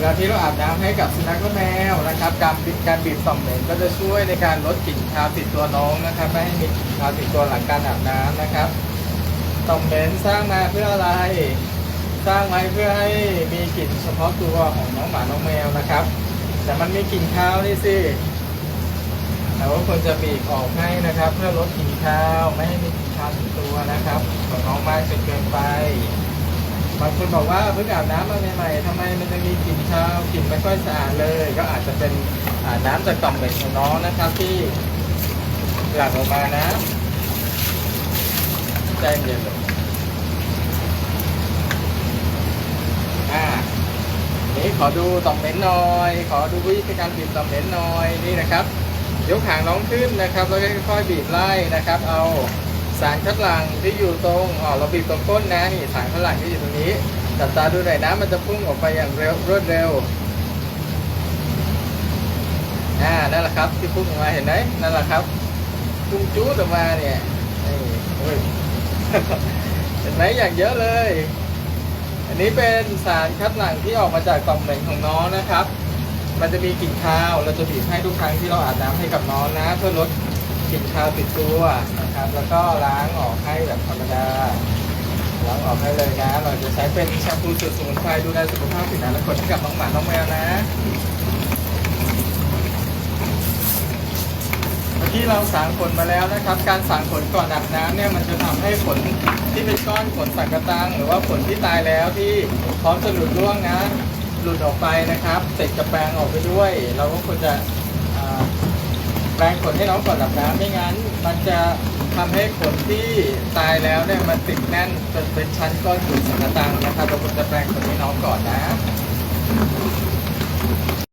เวลาที่เราอาบน้ำให้กับสุนัขและแมวนะครับการบีบการบีบต่อมเหม็นก็จะช่วยในการลดกลิ่นคาวติดตัวน้องนะครับ ไม่ให้มีกลิ่นคาวติดตัวหลังการอาบน้ำนะครับต่อมเหม็นสร้างมาเพื่ออะไร สร้างไว้เพื่อให้มีกลิ่นเฉพาะตัวของน้องหมาน้องแมวนะครับ แต่มันมีกลิ่นคาวนี่สิแต่ว่าควรจะบีบออกให้นะครับ เพื่อลดกลิ่นคาวไม่ให้มีกลิ่นคาวติดตัวนะครับของน้องมากจนเกินไป บางคนบอกว่าเพิ่งอาบน้ำมาใหม่ๆทำไมมันจะมีกลิ่นคาวกลิ่นไม่ค่อยสะอาดเลย ก็อาจจะเป็นน้ำจากต่อมเหม็นของน้องนะครับที่หลั่งออกมานะใจเย็นเลยอ่านี่ขอดูต่อมเหม็นหน่อย ขอดูวิธีการบีบต่อมเหม็นหน่อยนี่นะครับยกหางน้องขึ้นนะครับแล้วค่อยๆบีบไล่นะครับ เอา สารคัดหลั่งที่อยู่ตรงอ๋อเราบีบตรงก้นนะนี่สารคัดหลั่งที่อยู่ตรงนี้จับตาดูหน่อยนะมันจะพุ่งออกไปอย่างเร็วรวดเร็วอ่านั่นแหละครับที่พุ่งออกมาเห็นไหมนั่นแหละครับพุ่งจู๊ดออกมาเนี่ยเห็นไหมอย่างเยอะเลย อันนี้เป็นสารคัดหลั่งที่ออกมาจากต่อมเหม็นของน้องนะครับ มันจะมีกลิ่นคาวเราจะบีบให้ทุกครั้งที่เราอาบน้ำให้กับน้องนะ เพื่อลด กลิ่นคาวติดตัวนะครับ แล้วก็ล้างออกให้แบบธรรมดาล้างออกให้เลยนะ เราจะใช้เป็นแชมพูสูตรสมุนไพรดูแลสุขภาพผิวหนังและขนให้กับน้องหมาน้องแมวนะเมื่อกี้เราสางขนมาแล้วนะครับ การสางขนก่อนอาบน้ำเนี่ยมันจะทำให้ขนที่เป็นก้อนขนสังกะตัง หรือว่าขนที่ตายแล้วที่พร้อมจะหลุดร่วงนะหลุดออกไปนะครับติดกับแปรงออกไปด้วย เราก็ควรจะ แปรงขนให้น้องก่อนดับน้ำไม่งั้น มันจะทำให้ขนที่ตายแล้วเนี่ยมันติดแน่นจนเป็นชั้นก้อนขนสังกะตังนะครับเราควรจะแปรงขนให้น้องก่อนนะ